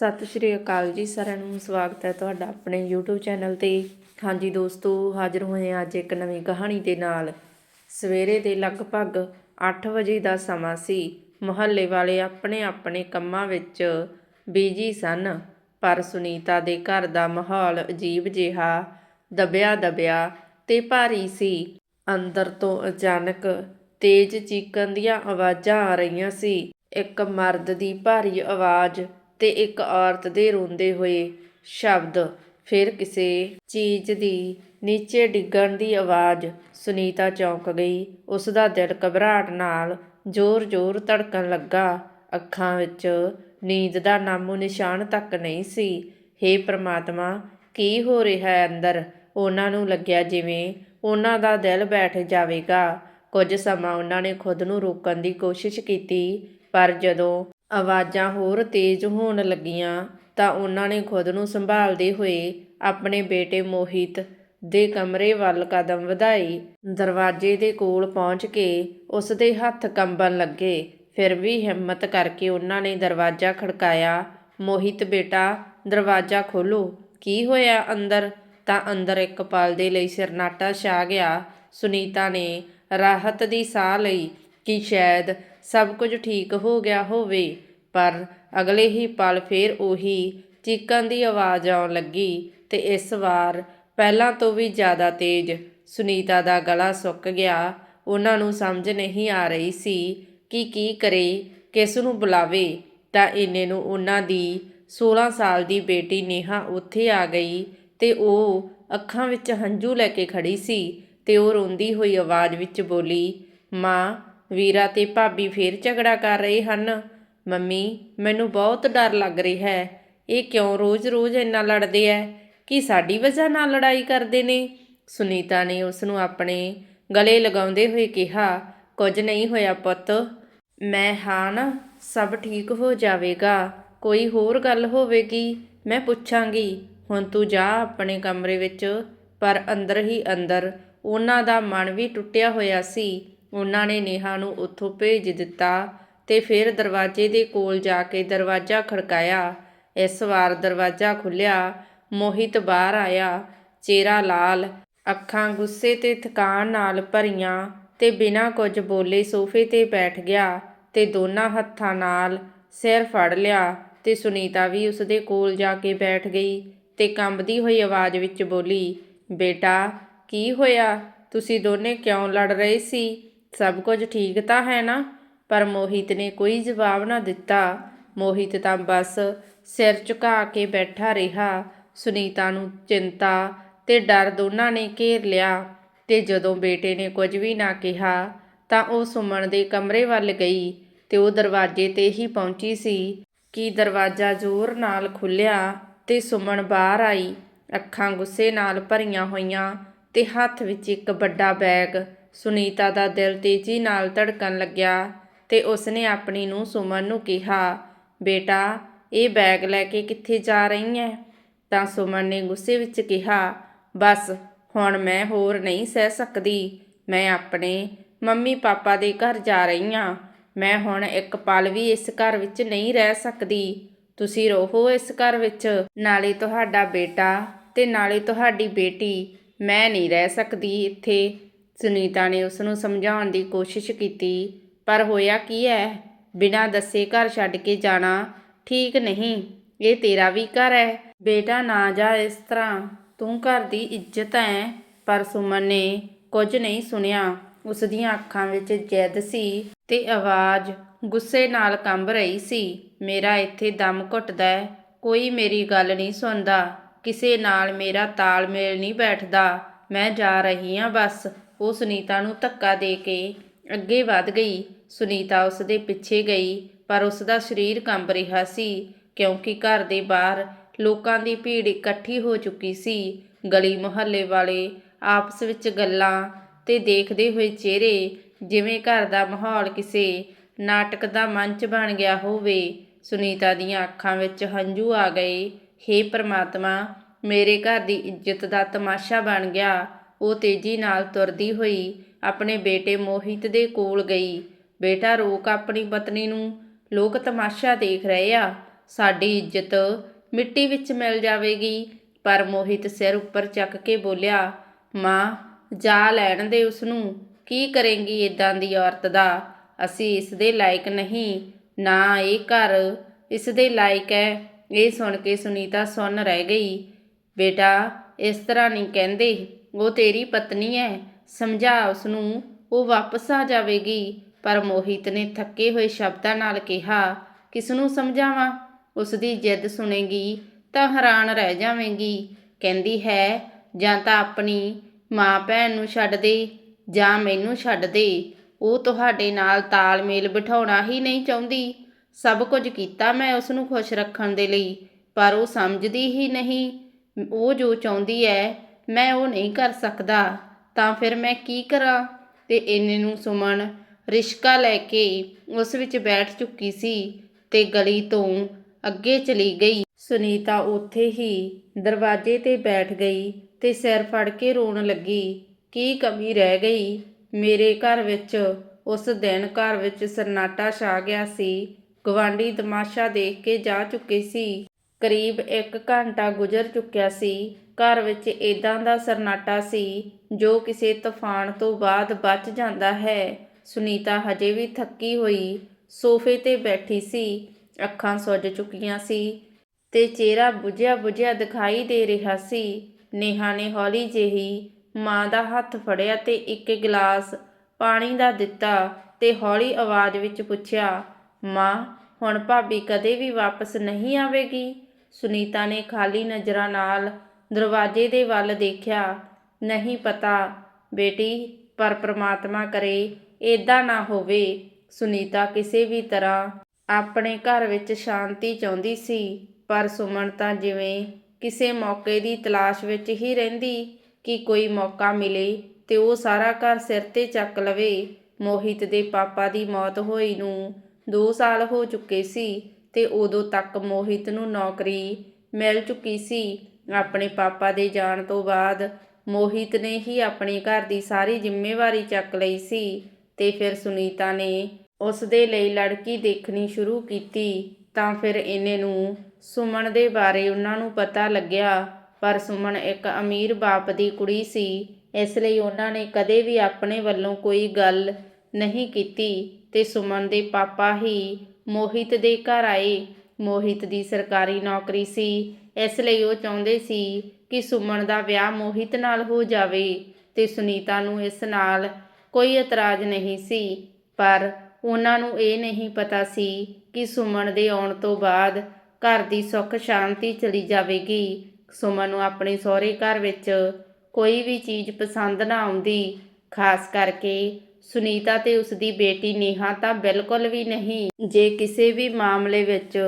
ਸਤਿ ਸ਼੍ਰੀ ਅਕਾਲ ਜੀ ਸਾਰਿਆਂ ਨੂੰ, ਸਵਾਗਤ ਹੈ ਤੁਹਾਡਾ ਆਪਣੇ YouTube ਚੈਨਲ ਤੇ। ਹਾਂਜੀ ਦੋਸਤੋ, ਹਾਜ਼ਰ ਹੋਏ ਹਾਂ ਅੱਜ ਇੱਕ ਨਵੀਂ ਕਹਾਣੀ ਦੇ ਨਾਲ। ਸਵੇਰੇ ਦੇ ਲਗਭਗ 8 ਵਜੇ ਦਾ ਸਮਾਂ ਸੀ। ਮੁਹੱਲੇ ਵਾਲੇ ਆਪਣੇ ਆਪਣੇ ਕੰਮਾਂ ਵਿੱਚ ਬਿਜ਼ੀ ਸਨ, ਪਰ ਸੁਨੀਤਾ ਦੇ ਘਰ ਦਾ ਮਾਹੌਲ ਅਜੀਬ ਜਿਹਾ ਦਬਿਆ ਦਬਿਆ ਤੇ ਭਾਰੀ ਸੀ। ਅੰਦਰ ਤੋਂ ਅਚਾਨਕ ਤੇਜ਼ ਚੀਕਣ ਦੀਆਂ ਆਵਾਜ਼ਾਂ ਆ ਰਹੀਆਂ ਸੀ। ਇੱਕ ਮਰਦ ਦੀ ਭਾਰੀ ਆਵਾਜ਼ ਤੇ ਇੱਕ ਔਰਤ ਦੇ ਰੋਂਦੇ ਹੋਏ ਸ਼ਬਦ ਫਿਰ ਕਿਸੇ ਚੀਜ਼ ਦੀ ਨੀਚੇ ਡਿੱਗਣ ਦੀ ਆਵਾਜ਼ ਸੁਨੀਤਾ ਚੌਂਕ ਗਈ। ਉਸ ਦਾ ਦਿਲ ਘਬਰਾਹਟ ਨਾਲ ਜ਼ੋਰ-ਜ਼ੋਰ ਧੜਕਣ ਲੱਗਾ। ਅੱਖਾਂ ਵਿੱਚ ਨੀਂਦ ਦਾ ਨਾਮੋ ਨਿਸ਼ਾਨ ਤੱਕ ਨਹੀਂ ਸੀ। ਹੇ ਪ੍ਰਮਾਤਮਾ, ਕੀ ਹੋ ਰਿਹਾ ਹੈ ਅੰਦਰ? ਉਹਨਾਂ ਨੂੰ ਲੱਗਿਆ ਜਿਵੇਂ ਉਹਨਾਂ ਦਾ ਦਿਲ ਬੈਠ ਜਾਵੇਗਾ। ਕੁਝ ਸਮਾਂ ਉਹਨਾਂ ਨੇ ਖੁਦ ਨੂੰ ਰੋਕਣ ਦੀ ਕੋਸ਼ਿਸ਼ ਕੀਤੀ, ਪਰ ਜਦੋਂ ਆਵਾਜ਼ਾਂ ਹੋਰ ਤੇਜ਼ ਹੋਣ ਲੱਗੀਆਂ ਤਾਂ ਉਹਨਾਂ ਨੇ ਖੁਦ ਨੂੰ ਸੰਭਾਲਦੇ ਹੋਏ ਆਪਣੇ ਬੇਟੇ ਮੋਹਿਤ ਦੇ ਕਮਰੇ ਵੱਲ ਕਦਮ ਵਧਾਏ। ਦਰਵਾਜ਼ੇ ਦੇ ਕੋਲ ਪਹੁੰਚ ਕੇ ਉਸ ਦੇ ਹੱਥ ਕੰਬਣ ਲੱਗੇ। ਫਿਰ ਵੀ ਹਿੰਮਤ ਕਰਕੇ ਉਹਨਾਂ ਨੇ ਦਰਵਾਜ਼ਾ ਖੜਕਾਇਆ। ਮੋਹਿਤ, ਬੇਟਾ, ਦਰਵਾਜ਼ਾ ਖੋਲੋ ਕੀ ਹੋਇਆ ਅੰਦਰ? ਤਾਂ ਅੰਦਰ ਇੱਕ ਪਲ ਦੇ ਲਈ ਸਿਰਨਾਟਾ ਛਾ ਗਿਆ। ਸੁਨੀਤਾ ਨੇ ਰਾਹਤ ਦੀ ਸਾਹ ਲਈ ਕਿ ਸ਼ਾਇਦ ਸਭ ਕੁਝ ਠੀਕ ਹੋ ਗਿਆ ਹੋਵੇ, ਪਰ ਅਗਲੇ ਹੀ ਪਲ ਫੇਰ ਉਹੀ ਚੀਕਾਂ ਦੀ ਆਵਾਜ਼ ਆਉਣ ਲੱਗੀ ਤੇ ਇਸ ਵਾਰ ਪਹਿਲਾਂ ਤੋਂ ਵੀ ਜ਼ਿਆਦਾ ਤੇਜ਼ ਸੁਨੀਤਾ ਦਾ ਗਲਾ ਸੁੱਕ ਗਿਆ। ਉਹਨਾਂ ਨੂੰ ਸਮਝ ਨਹੀਂ ਆ ਰਹੀ ਸੀ ਕਿ ਕੀ ਕਰੇ, ਕਿਸ ਨੂੰ ਬੁਲਾਵੇ। ਤਾਂ ਇੰਨੇ ਨੂੰ ਉਹਨਾਂ ਦੀ 16 ਸਾਲ ਦੀ ਬੇਟੀ ਨੇਹਾ ਉੱਥੇ ਆ ਗਈ ਤੇ ਉਹ ਅੱਖਾਂ ਵਿੱਚ ਹੰਝੂ ਲੈ ਕੇ ਖੜੀ ਸੀ ਤੇ ਉਹ ਰੋਂਦੀ ਹੋਈ ਆਵਾਜ਼ ਵਿੱਚ ਬੋਲੀ, ਮਾਂ ਵੀਰਾ ਤੇ ਭਾਬੀ ਫੇਰ ਝਗੜਾ ਕਰ ਰਹੇ ਹਨ। ਮੰਮੀ, ਮੈਨੂੰ ਬਹੁਤ ਡਰ ਲੱਗ ਰਿਹਾ ਹੈ। ਇਹ ਕਿਉਂ ਰੋਜ਼-ਰੋਜ਼ ਇੰਨਾ ਲੜਦੇ ਐ? ਕਿ ਸਾਡੀ ਵਜ੍ਹਾ ਨਾਲ ਲੜਾਈ ਕਰਦੇ ਨੇ? ਸੁਨੀਤਾ ਨੇ ਉਸ ਨੂੰ ਆਪਣੇ ਗਲੇ ਲਗਾਉਂਦੇ ਹੋਏ ਕਿਹਾ, ਕੁਝ ਨਹੀਂ ਹੋਇਆ ਪੁੱਤ। ਮੈਂ ਹਾਂ ਨਾ, ਸਭ ਠੀਕ ਹੋ ਜਾਵੇਗਾ। ਕੋਈ ਹੋਰ ਗੱਲ ਹੋਵੇਗੀ, ਮੈਂ ਪੁੱਛਾਂਗੀ। ਹੁਣ ਤੂੰ ਜਾ ਆਪਣੇ ਕਮਰੇ ਵਿੱਚ। ਪਰ ਅੰਦਰ ਹੀ ਅੰਦਰ ਉਹਨਾਂ ਦਾ ਮਨ ਵੀ ਟੁੱਟਿਆ ਹੋਇਆ ਸੀ। ਉਹਨਾਂ ਨੇ ਨੇਹਾ ਨੂੰ ਉੱਥੋਂ ਭੇਜ ਦਿੱਤਾ ਤੇ ਫਿਰ ਦਰਵਾਜ਼ੇ ਦੇ ਕੋਲ ਜਾ ਕੇ ਦਰਵਾਜ਼ਾ ਖੜਕਾਇਆ। ਇਸ ਵਾਰ ਦਰਵਾਜ਼ਾ ਖੁੱਲਿਆ ਮੋਹਿਤ ਬਾਹਰ ਆਇਆ, ਚਿਹਰਾ ਲਾਲ, ਅੱਖਾਂ ਗੁੱਸੇ ਤੇ ਥਕਾਨ ਨਾਲ ਭਰੀਆਂ ਤੇ ਬਿਨਾਂ ਕੁਝ ਬੋਲੇ ਸੋਫੇ ਤੇ ਬੈਠ ਗਿਆ ਤੇ ਦੋਨਾਂ ਹੱਥਾਂ ਨਾਲ ਸਿਰ ਫੜ ਲਿਆ ਤੇ ਸੁਨੀਤਾ ਵੀ ਉਸ ਦੇ ਕੋਲ ਜਾ ਕੇ ਬੈਠ ਗਈ ਤੇ ਕੰਬਦੀ ਹੋਈ ਆਵਾਜ਼ ਵਿੱਚ ਬੋਲੀ, ਬੇਟਾ, ਕੀ ਹੋਇਆ? ਤੁਸੀਂ ਦੋਨੇ ਕਿਉਂ ਲੜ ਰਹੇ ਸੀ? ਸਭ ਕੁਝ ਠੀਕ ਤਾਂ ਹੈ ਨਾ? ਪਰ ਮੋਹਿਤ ਨੇ ਕੋਈ ਜਵਾਬ ਨਾ ਦਿੱਤਾ। ਮੋਹਿਤ ਤਾਂ ਬਸ ਸਿਰ ਝੁਕਾ ਕੇ ਬੈਠਾ ਰਿਹਾ। ਸੁਨੀਤਾ ਨੂੰ ਚਿੰਤਾ ਤੇ ਡਰ ਦੋਨਾਂ ਨੇ ਘੇਰ ਲਿਆ ਤੇ ਜਦੋਂ ਬੇਟੇ ਨੇ ਕੁਝ ਵੀ ਨਾ ਕਿਹਾ ਤਾਂ ਉਹ ਸੁਮਨ ਦੇ ਕਮਰੇ ਵੱਲ ਗਈ ਤੇ ਉਹ ਦਰਵਾਜ਼ੇ ਤੇ ਹੀ ਪਹੁੰਚੀ ਸੀ ਕਿ ਦਰਵਾਜ਼ਾ ਜ਼ੋਰ ਨਾਲ ਖੁੱਲਿਆ ਤੇ ਸੁਮਨ ਬਾਹਰ ਆਈ। ਅੱਖਾਂ ਗੁੱਸੇ ਨਾਲ ਭਰੀਆਂ ਹੋਈਆਂ ਤੇ ਹੱਥ ਵਿੱਚ ਇੱਕ ਵੱਡਾ ਬੈਗ ਸੁਨੀਤਾ ਦਾ ਦਿਲ ਤੇਜ਼ੀ ਨਾਲ ਧੜਕਣ ਲੱਗਿਆ ਤੇ ਉਸਨੇ ਆਪਣੀ ਨੂੰ ਸੁਮਨ ਨੂੰ ਕਿਹਾ, ਬੇਟਾ, ਇਹ ਬੈਗ ਲੈ ਕੇ ਕਿੱਥੇ ਜਾ ਰਹੀ ਹੈ ਤਾਂ ਸੁਮਨ ਨੇ ਗੁੱਸੇ ਵਿੱਚ ਕਿਹਾ, ਬਸ, ਹੁਣ ਮੈਂ ਹੋਰ ਨਹੀਂ ਸਹਿ ਸਕਦੀ। ਮੈਂ ਆਪਣੇ ਮੰਮੀ ਪਾਪਾ ਦੇ ਘਰ ਜਾ ਰਹੀ ਹਾਂ ਮੈਂ ਹੁਣ ਇੱਕ ਪਲ ਵੀ ਇਸ ਘਰ ਵਿੱਚ ਨਹੀਂ ਰਹਿ ਸਕਦੀ। ਤੁਸੀਂ ਰਹੋ ਇਸ ਘਰ ਵਿੱਚ। ਨਾਲੇ ਤੁਹਾਡਾ ਬੇਟਾ ਤੇ ਨਾਲੇ ਤੁਹਾਡੀ ਬੇਟੀ। ਮੈਂ ਨਹੀਂ ਰਹਿ ਸਕਦੀ ਇੱਥੇ। ਸੁਨੀਤਾ ਨੇ ਉਸ ਨੂੰ ਸਮਝਾਉਣ ਦੀ ਕੋਸ਼ਿਸ਼ ਕੀਤੀ, ਪਰ ਹੋਇਆ ਕੀ ਹੈ ਬਿਨਾਂ ਦੱਸੇ ਘਰ ਛੱਡ ਕੇ ਜਾਣਾ ਠੀਕ ਨਹੀਂ। ਇਹ ਤੇਰਾ ਵੀ ਘਰ ਹੈ ਬੇਟਾ ਨਾ ਜਾ ਇਸ ਤਰ੍ਹਾਂ। ਤੂੰ ਘਰ ਦੀ ਇੱਜ਼ਤ ਹੈ ਪਰ ਸੁਮਨ ਨੇ ਕੁਝ ਨਹੀਂ ਸੁਣਿਆ। ਉਸ ਦੀਆਂ ਅੱਖਾਂ ਵਿੱਚ ਜੈਦ ਸੀ ਤੇ ਆਵਾਜ਼ ਗੁੱਸੇ ਨਾਲ ਕੰਬ ਰਹੀ ਸੀ। ਮੇਰਾ ਇੱਥੇ ਦਮ ਘੁੱਟਦਾ ਹੈ ਕੋਈ ਮੇਰੀ ਗੱਲ ਨਹੀਂ ਸੁਣਦਾ। ਕਿਸੇ ਨਾਲ ਮੇਰਾ ਤਾਲਮੇਲ ਨਹੀਂ ਬੈਠਦਾ। ਮੈਂ ਜਾ ਰਹੀ ਹਾਂ ਬਸ। ਉਹ ਸੁਨੀਤਾ ਨੂੰ ਧੱਕਾ ਦੇ ਕੇ ਅੱਗੇ ਵਧ ਗਈ। ਸੁਨੀਤਾ ਉਸ ਦੇ ਪਿੱਛੇ ਗਈ, ਪਰ ਉਸ ਦਾ ਸਰੀਰ ਕੰਬ ਰਿਹਾ ਸੀ, ਕਿਉਂਕਿ ਘਰ ਦੇ ਬਾਹਰ ਲੋਕਾਂ ਦੀ ਭੀੜ ਇਕੱਠੀ ਹੋ ਚੁੱਕੀ ਸੀ। ਗਲੀ ਮੁਹੱਲੇ ਵਾਲੇ ਆਪਸ ਵਿੱਚ ਗੱਲਾਂ ਤੇ ਦੇਖਦੇ ਹੋਏ ਚਿਹਰੇ, ਜਿਵੇਂ ਘਰ ਦਾ ਮਾਹੌਲ ਕਿਸੇ ਨਾਟਕ ਦਾ ਮੰਚ ਬਣ ਗਿਆ ਹੋਵੇ, ਸੁਨੀਤਾ ਦੀਆਂ ਅੱਖਾਂ ਵਿੱਚ ਹੰਝੂ ਆ ਗਏ। ਹੇ ਪ੍ਰਮਾਤਮਾ, ਮੇਰੇ ਘਰ ਦੀ ਇੱਜ਼ਤ ਦਾ ਤਮਾਸ਼ਾ ਬਣ ਗਿਆ। ਉਹ ਤੇਜ਼ੀ ਨਾਲ ਤੁਰਦੀ ਹੋਈ ਆਪਣੇ ਬੇਟੇ ਮੋਹਿਤ ਦੇ ਕੋਲ ਗਈ। ਬੇਟਾ ਰੋਕ ਆਪਣੀ ਪਤਨੀ ਨੂੰ, ਲੋਕ ਤਮਾਸ਼ਾ ਦੇਖ ਰਹੇ ਆ, ਸਾਡੀ ਇੱਜ਼ਤ ਮਿੱਟੀ ਵਿੱਚ ਮਿਲ ਜਾਵੇਗੀ। ਪਰ ਮੋਹਿਤ ਸਿਰ ਉੱਪਰ ਚੱਕ ਕੇ ਬੋਲਿਆ, ਮਾਂ, ਜਾ ਲੈਣ ਦੇ ਉਸ ਨੂੰ ਕੀ ਕਰੇਂਗੀ ਇਦਾਂ ਦੀ ਔਰਤ ਦਾ? ਅਸੀਂ ਇਸ ਦੇ ਲਾਇਕ ਨਹੀਂ, ਨਾ ਇਹ ਘਰ ਇਸ ਦੇ ਲਾਇਕ ਹੈ। ਇਹ ਸੁਣ ਕੇ ਸੁਨੀਤਾ ਸੁੰਨ ਰਹਿ ਗਈ। ਬੇਟਾ, ਇਸ ਤਰ੍ਹਾਂ ਨਹੀਂ ਕਹਿੰਦੇ। ਉਹ ਤੇਰੀ ਪਤਨੀ ਹੈ ਸਮਝਾ ਉਸ ਨੂੰ ਉਹ ਵਾਪਸ ਆ ਜਾਵੇਗੀ। ਪਰ ਮੋਹਿਤ ਨੇ ਥੱਕੇ ਹੋਏ ਸ਼ਬਦਾਂ ਨਾਲ ਕਿਹਾ ਕਿਸ ਨੂੰ ਸਮਝਾਵਾਂ? ਉਸ ਦੀ ਜਿੱਦ ਸੁਣੇਗੀ, ਤਾਂ ਹੈਰਾਨ ਰਹਿ ਜਾਵੇਂਗੀ। ਕਹਿੰਦੀ ਹੈ, ਜਾਂ ਤਾਂ ਆਪਣੀ ਮਾਂ ਭੈਣ ਨੂੰ ਛੱਡ ਦੇ, ਜਾਂ ਮੈਨੂੰ ਛੱਡ ਦੇ। ਉਹ ਤੁਹਾਡੇ ਨਾਲ ਤਾਲਮੇਲ ਬਿਠਾਉਣਾ ਹੀ ਨਹੀਂ ਚਾਹੁੰਦੀ। ਸਭ ਕੁਝ ਕੀਤਾ ਮੈਂ ਉਸ ਨੂੰ ਖੁਸ਼ ਰੱਖਣ ਦੇ ਲਈ, ਪਰ ਉਹ ਸਮਝਦੀ ਹੀ ਨਹੀਂ। ਉਹ ਜੋ ਚਾਹੁੰਦੀ ਹੈ ਮੈਂ ਉਹ ਨਹੀਂ ਕਰ ਸਕਦਾ, ਤਾਂ ਫਿਰ ਮੈਂ ਕੀ ਕਰਾਂ? ਤੇ ਇੰਨੇ ਨੂੰ ਸੁਮਨ ਰਿਸ਼ਕਾ ਲੈ ਕੇ ਉਸ ਵਿੱਚ ਬੈਠ ਚੁੱਕੀ ਸੀ ਤੇ ਗਲੀ ਤੋਂ ਅੱਗੇ ਚਲੀ ਗਈ। ਸੁਨੀਤਾ ਉੱਥੇ ਹੀ ਦਰਵਾਜ਼ੇ ਤੇ ਬੈਠ ਗਈ ਤੇ ਸਿਰ ਫੜ ਕੇ ਰੋਣ ਲੱਗੀ। ਕੀ ਕਮੀ ਰਹਿ ਗਈ? ਮੇਰੇ ਘਰ ਵਿੱਚ ਉਸ ਦਿਨ ਘਰ ਵਿੱਚ ਸਰਨਾਟਾ ਛਾ ਗਿਆ ਸੀ। ਗਵਾਂਢੀ ਤਮਾਸ਼ਾ ਦੇਖ ਕੇ ਜਾ ਚੁੱਕੇ ਸੀ। ਕਰੀਬ ਇੱਕ ਘੰਟਾ ਗੁਜ਼ਰ ਚੁੱਕਿਆ ਸੀ। ਘਰ ਵਿੱਚ ਇਦਾਂ ਦਾ ਸਰਨਾਟਾ ਸੀ ਜੋ ਕਿਸੇ ਤੂਫਾਨ ਤੋਂ ਬਾਅਦ ਬਚ ਜਾਂਦਾ ਹੈ। ਸੁਨੀਤਾ ਹਜੇ ਵੀ ਥੱਕੀ ਹੋਈ ਸੋਫੇ ਤੇ ਬੈਠੀ ਸੀ। ਅੱਖਾਂ ਸੁੱਜ ਚੁੱਕੀਆਂ ਸੀ ਤੇ ਚਿਹਰਾ ਬੁਝਿਆ ਬੁਝਿਆ ਦਿਖਾਈ ਦੇ ਰਿਹਾ ਸੀ। ਨੇਹਾ ਨੇ ਹੌਲੀ ਜਿਹੀ ਮਾਂ ਦਾ ਹੱਥ ਫੜਿਆ ਤੇ ਇੱਕ ਗਲਾਸ ਪਾਣੀ ਦਾ ਦਿੱਤਾ ਤੇ ਹੌਲੀ ਆਵਾਜ਼ ਵਿੱਚ ਪੁੱਛਿਆ, ਮਾਂ, ਹੁਣ ਭਾਬੀ ਕਦੇ ਵੀ ਵਾਪਸ ਨਹੀਂ ਆਵੇਗੀ? ਸੁਨੀਤਾ ਨੇ ਖਾਲੀ ਨਜ਼ਰਾਂ ਨਾਲ ਦਰਵਾਜ਼ੇ ਦੇ ਵੱਲ ਦੇਖਿਆ। ਨਹੀਂ ਪਤਾ ਬੇਟੀ, ਪਰ ਪ੍ਰਮਾਤਮਾ ਕਰੇ, ਏਦਾਂ ਨਾ ਹੋਵੇ। ਸੁਨੀਤਾ ਕਿਸੇ ਵੀ ਤਰ੍ਹਾਂ ਆਪਣੇ ਘਰ ਵਿੱਚ ਸ਼ਾਂਤੀ ਚਾਹੁੰਦੀ ਸੀ, ਪਰ ਸੁਮਨ ਤਾਂ ਜਿਵੇਂ ਕਿਸੇ ਮੌਕੇ ਦੀ ਤਲਾਸ਼ ਵਿੱਚ ਹੀ ਰਹਿੰਦੀ ਕਿ ਕੋਈ ਮੌਕਾ ਮਿਲੇ ਤੇ ਉਹ ਸਾਰਾ ਘਰ ਸਿਰ ਤੇ ਚੱਕ ਲਵੇ। ਮੋਹਿਤ ਦੇ ਪਾਪਾ ਦੀ ਮੌਤ ਹੋਈ ਨੂੰ 2 ਸਾਲ ਹੋ ਚੁੱਕੇ ਸੀ। ਤੇ ਉਦੋਂ ਤੱਕ ਮੋਹਿਤ ਨੂੰ ਨੌਕਰੀ ਮਿਲ ਚੁੱਕੀ ਸੀ। ਆਪਣੇ ਪਾਪਾ ਦੇ ਜਾਣ ਤੋਂ ਬਾਅਦ ਮੋਹਿਤ ਨੇ ਹੀ ਆਪਣੇ ਘਰ ਦੀ ਸਾਰੀ ਜ਼ਿੰਮੇਵਾਰੀ ਚੱਕ ਲਈ ਸੀ ਤੇ ਫਿਰ ਸੁਨੀਤਾ ਨੇ ਉਸ ਦੇ ਲਈ ਲੜਕੀ ਦੇਖਣੀ ਸ਼ੁਰੂ ਕੀਤੀ। ਤਾਂ ਫਿਰ ਇਹਨੇ ਨੂੰ ਸੁਮਨ ਦੇ ਬਾਰੇ ਉਹਨਾਂ ਨੂੰ ਪਤਾ ਲੱਗਿਆ, ਪਰ ਸੁਮਨ ਇੱਕ ਅਮੀਰ ਬਾਪ ਦੀ ਕੁੜੀ ਸੀ, ਇਸ ਲਈ ਉਹਨਾਂ ਨੇ ਕਦੇ ਵੀ ਆਪਣੇ ਵੱਲੋਂ ਕੋਈ ਗੱਲ ਨਹੀਂ ਕੀਤੀ ਤੇ ਸੁਮਨ ਦੇ ਪਾਪਾ ਹੀ ਮੋਹਿਤ ਦੇ ਘਰ ਆਏ। ਮੋਹਿਤ ਦੀ ਸਰਕਾਰੀ ਨੌਕਰੀ ਸੀ। ਇਸ ਲਈ ਉਹ ਚਾਹੁੰਦੇ ਸੀ ਕਿ ਸੁਮਨ ਦਾ ਵਿਆਹ ਮੋਹਿਤ ਨਾਲ ਹੋ ਜਾਵੇ ਤੇ ਸੁਨੀਤਾ ਨੂੰ ਇਸ ਨਾਲ ਕੋਈ ਇਤਰਾਜ਼ ਨਹੀਂ ਸੀ। ਪਰ ਉਹਨਾਂ ਨੂੰ ਇਹ ਨਹੀਂ ਪਤਾ ਸੀ ਕਿ ਸੁਮਨ ਦੇ ਆਉਣ ਤੋਂ ਬਾਅਦ ਘਰ ਦੀ ਸੁੱਖ ਸ਼ਾਂਤੀ ਚਲੀ ਜਾਵੇਗੀ। ਸੁਮਨ ਨੂੰ ਆਪਣੇ ਸਹੁਰੇ ਘਰ ਵਿੱਚ ਕੋਈ ਵੀ ਚੀਜ਼ ਪਸੰਦ ਨਾ ਆਉਂਦੀ, ਖਾਸ ਕਰਕੇ ਸੁਨੀਤਾ ਤੇ ਉਸ ਦੀ ਬੇਟੀ ਨੇਹਾ ਤਾਂ ਬਿਲਕੁਲ ਵੀ ਨਹੀਂ। ਜੇ ਕਿਸੇ ਵੀ ਮਾਮਲੇ ਵਿੱਚ